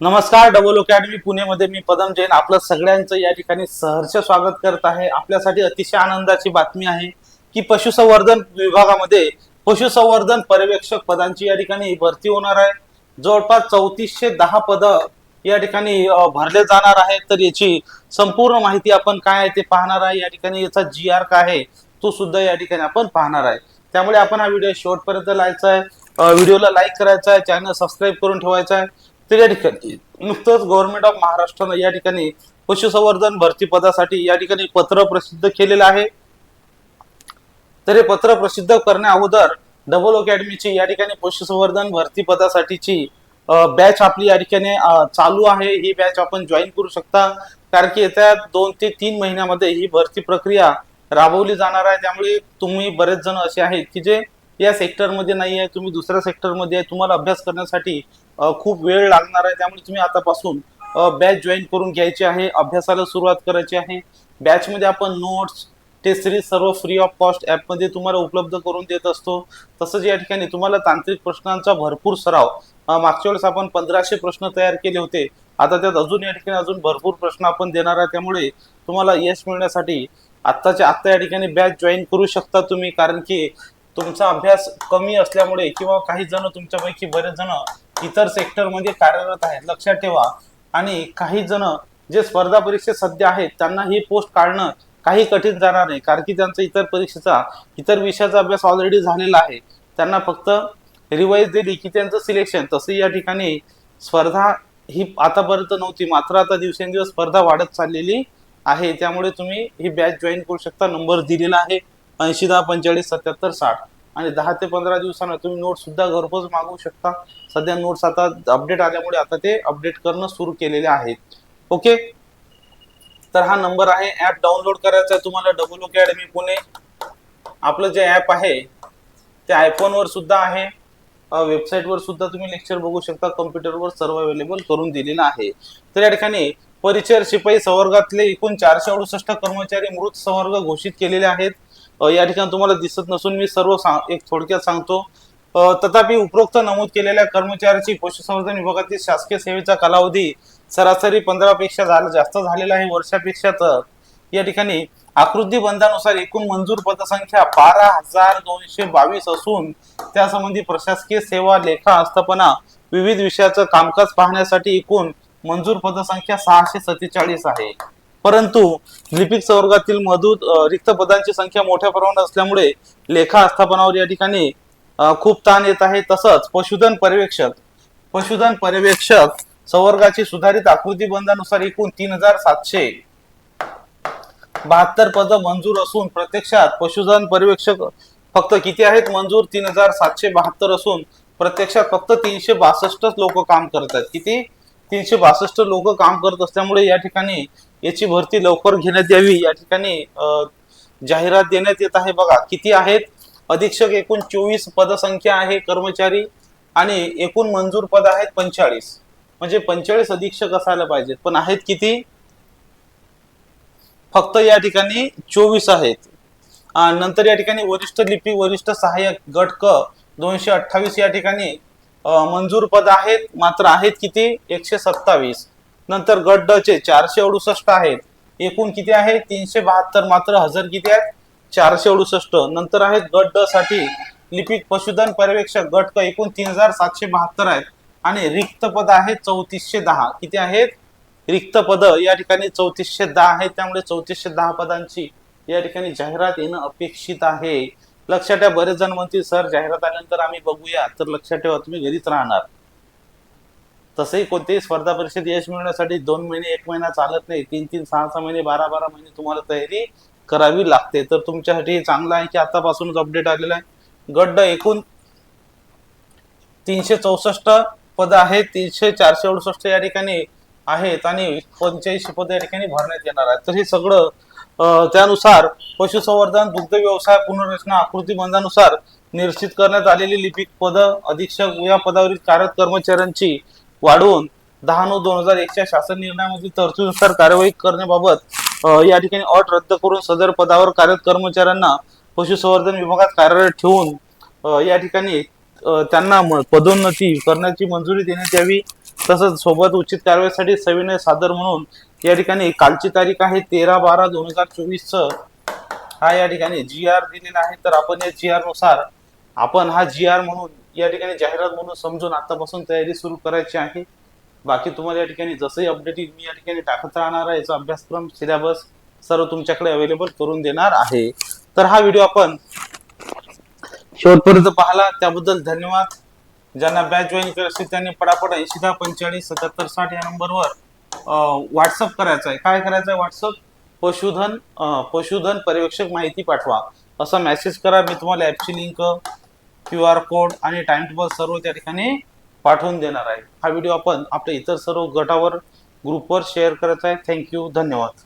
नमस्कार double academy पुणेमध्ये मी पदम जैन. आपलं सगळ्यांचं या ठिकाणी सहर्ष स्वागत करत आहे. आपल्यासाठी अतिशय आनंदाची बातमी आहे की पशुसंवर्धन विभागामध्ये पशुसंवर्धन पर्यवेक्षक पदांची या ठिकाणी भरती होणार आहे. जवळपास चौतीसशे दहा पदं या ठिकाणी भरले जाणार आहे तर याची संपूर्ण माहिती आपण काय आहे ते पाहणार आहे. या ठिकाणी याचा जी आर काय आहे तो सुद्धा या ठिकाणी आपण पाहणार आहे. त्यामुळे आपण हा व्हिडिओ शेवटपर्यंत लायचा आहे. व्हिडिओला लाईक करायचा आहे. चॅनल सबस्क्राईब करून ठेवायचा आहे. तर या ठिकाणी नुकतंच गव्हर्नमेंट ऑफ महाराष्ट्रानं या ठिकाणी पशुसंवर्धन भरती पदासाठी या ठिकाणी पत्र प्रसिद्ध केलेलं आहे. तर हे पत्र प्रसिद्ध करण्या अगोदर डबल अकॅडमीची या ठिकाणी पशुसंवर्धन भरती पदासाठीची बॅच आपली या ठिकाणी चालू आहे. ही बॅच आपण जॉईन करू शकता. कारण की येत्या दोन ते तीन महिन्यामध्ये ही भरती प्रक्रिया राबवली जाणार आहे. त्यामुळे तुम्ही बरेच जण असे आहेत की जे या सेक्टरमध्ये नाही आहे तुम्ही दुसऱ्या सेक्टरमध्ये आहे तुम्हाला अभ्यास करण्यासाठी खूप वेळ लागणार आहे. त्यामुळे तुम्ही आतापासून बॅच जॉईन करून घ्यायची आहे अभ्यासाला सुरुवात करायची आहे. बॅचमध्ये आपण नोट्स टेस्ट सिरीज सर्व फ्री ऑफ कॉस्ट ॲपमध्ये तुम्हाला उपलब्ध करून देत असतो. तसंच या ठिकाणी तुम्हाला तांत्रिक प्रश्नांचा भरपूर सराव मागच्या वेळेस आपण पंधराशे प्रश्न तयार केले होते. आता त्यात अजून या ठिकाणी अजून भरपूर प्रश्न आपण देणार आहे. त्यामुळे तुम्हाला यश मिळण्यासाठी आत्ताच्या आत्ता या ठिकाणी बॅच जॉईन करू शकता तुम्ही. कारण की तुमचा अभ्यास कमी असल्यामुळे किंवा काही जण तुमच्यापैकी बरेच जण इतर सेक्टरमध्ये कार्यरत आहेत. लक्षात ठेवा. आणि काही जण जे स्पर्धा परीक्षेत सध्या आहेत त्यांना ही पोस्ट काढणं काही कठीण जाणार नाही. कारण की त्यांचा इतर परीक्षेचा इतर विषयाचा अभ्यास ऑलरेडी झालेला आहे. त्यांना फक्त रिवाईज दिली की त्यांचं सिलेक्शन तसं या ठिकाणी स्पर्धा ही आतापर्यंत नव्हती. मात्र आता दिवसेंदिवस स्पर्धा वाढत चाललेली आहे. त्यामुळे तुम्ही ही बॅच जॉईन करू शकता. नंबर दिलेला आहे. ऐंशी दहा पंचेचाळीस सत्याहत्तर साठ. आणि दहा ते पंधरा दिवसानं तुम्ही नोट्स सुद्धा घरपोच मागवू शकता. सध्या नोट्स आता अपडेट आल्यामुळे आता ते अपडेट करणं सुरू केलेले आहेत. ओके तर हा नंबर आहे. ऍप डाउनलोड करायचा आहे तुम्हाला डबल अकॅडमी पुणे. आपलं जे ऍप आहे ते आयफोनवर सुद्धा आहे. वेबसाईटवर सुद्धा तुम्ही लेक्चर बघू शकता. कम्प्युटरवर सर्व अवेलेबल करून दिलेलं आहे. तर या ठिकाणी परिचय शिपाई संवर्गातले एकूण चारशे अडुसष्ट कर्मचारी मृत संवर्ग घोषित केलेले आहेत. या ठिकाणी तुम्हाला दिसत नसून मी सर्व सांग एक थोडक्यात सांगतो. तथापि उपरोक्त नमूद केलेल्या कर्मचाऱ्याची पशुसंवर्धन विभागातील शासकीय सेवेचा कालावधी सरासरी पंधरा पेक्षा झाला जास्त झालेला आहे. वर्षापेक्षा तर या ठिकाणी आकृती बंधानुसार एकूण मंजूर पदसंख्या बारा हजार दोनशे बावीस असून त्यासंबंधी प्रशासकीय सेवा लेखा आस्थापना विविध विषयाचं कामकाज पाहण्यासाठी एकूण मंजूर पदसंख्या सहाशे सत्तेचाळीस आहे. परंतु लिपिक संवर्गातील मधूत रिक्त पदांची संख्या मोठ्या प्रमाणात असल्यामुळे लेखा आस्थापनावर या ठिकाणी खूप ताण येत आहे. तसंच पशुधन पर्यवेक्षक पशुधन पर्यवेक्षक संवर्गाची सुधारित आकृती बंधानुसार एकूण तीन हजार सातशे बहात्तर पद मंजूर असून प्रत्यक्षात पशुधन पर्यवेक्षक फक्त किती आहेत? मंजूर तीन हजार सातशे बहात्तर असून प्रत्यक्षात फक्त तीनशे बासष्टच लोक काम करतात किती? तीनशे बासष्ट लोक काम करत असल्यामुळे या ठिकाणी याची भरती लवकर घेण्यात यावी. या ठिकाणी जाहिरात देण्यात येत आहे. बघा किती आहेत? अधीक्षक एकूण चोवीस पदसंख्या आहे कर्मचारी आणि एकूण मंजूर पद आहेत पंचेचाळीस. म्हणजे पंचेचाळीस अधीक्षक असायला पाहिजेत. पण आहेत किती? फक्त या ठिकाणी चोवीस आहेत. नंतर या ठिकाणी वरिष्ठ लिपी वरिष्ठ सहाय्यक गट क दोनशे अठ्ठावीस या ठिकाणी मंजूर पद आहेत मात्र आहेत किती? एकशे सत्तावीस. नंतर गट चे चारशे अडुसष्ट आहेत. एकूण किती आहे? तीनशे बहात्तर. मात्र हजर किती आहेत? चारशे अडुसष्ट. नंतर आहेत गट ड साठी लिपिक पशुधन पर्यवेक्षक गट क एकूण तीन हजार सातशे बहात्तर आहेत. आणि रिक्त पद आहेत चौतीसशे दहा. किती आहेत? रिक्त पद या ठिकाणी चौतीसशे दहा आहेत. त्यामुळे चौतीसशे दहा पदांची या ठिकाणी जाहिरात येणं अपेक्षित आहे. लक्षात ठेवा बरेच जण म्हणतील सर जाहिरात आल्यानंतर आम्ही बघूया तर लक्षात ठेवा तुम्ही घरीच राहणार. तसंही कोणत्याही स्पर्धा परीक्षेत यश मिळवण्यासाठी दोन महिने एक महिना चालत नाही. तीन तीन सहा सहा महिने बारा बारा महिने तुम्हाला तयारी करावी लागते. तर तुमच्यासाठी हे चांगलं आहे की आतापासूनच अपडेट आलेलं आहे? गड्ड एकूण तीनशे चौसष्ट पद आहेत. तीनशे चारशे अडुसष्ट या ठिकाणी आहेत आणि पंच्याऐंशी पद या ठिकाणी भरण्यात येणार आहेत. तर हे सगळं त्यानुसार पशुसंवर्धन दुग्ध व्यवसाय पुनर्रचना आकृती बंधानुसार निश्चित करण्यात आलेली लिपिक पद अधीक्षक या पदावरील कार्यरत कर्मचाऱ्यांची वाढवून दहा नऊ दोन हजार एकच्या शासन निर्णयामधील तरतुदीनुसार कार्यवाही करण्याबाबत या ठिकाणी अट रद्द करून सदर पदावर कार्यरत कर्मचाऱ्यांना पशुसंवर्धन विभागात कार्यरत ठेवून या ठिकाणी त्यांना म- पदोन्नती करण्याची मंजुरी देण्यात यावी. तसंच सोबत उचित कारवाईसाठी सविनय सादर म्हणून या ठिकाणी कालची तारीख आहे तेरा बारा दोन हजार चोवीस हा या ठिकाणी जी आर दिलेला आहे. तर आपण या जी आरनुसार आपण हा जी आर म्हणून या ठिकाणी जाहिरात म्हणून समजून आतापासून तयारी सुरू करायची आहे. बाकी तुम्हाला या ठिकाणी जसंही अपडेट मी या ठिकाणी टाकत राहणार आहे. याचा अभ्यासक्रम सिलेबस सर्व तुमच्याकडे अवेलेबल करून देणार आहे. तर हा व्हिडिओ आपण शेवटपर्यंत पाहिला. त्याबद्दल धन्यवाद. ज्यांना बॅच जॉईन करायची त्यांनी पटापट ऐंशी दहा पंचेचाळीस सत्याहत्तर साठ या नंबरवर व्हॉट्सअप करायचं आहे. काय करायचं आहे व्हॉट्सअप पशुधन पशुधन पर्यवेक्षक माहिती पाठवा. असा मेसेज करा. मी तुम्हाला ॲपची लिंक क्यू आर कोड आणि टाइम टेबल सर्व त्या ठिकाणी पाठवून देणार आहे. हा व्हिडिओ आपण आपल्या इतर सर्व गटावर ग्रुपवर शेअर करायचा आहे. थँक्यू धन्यवाद.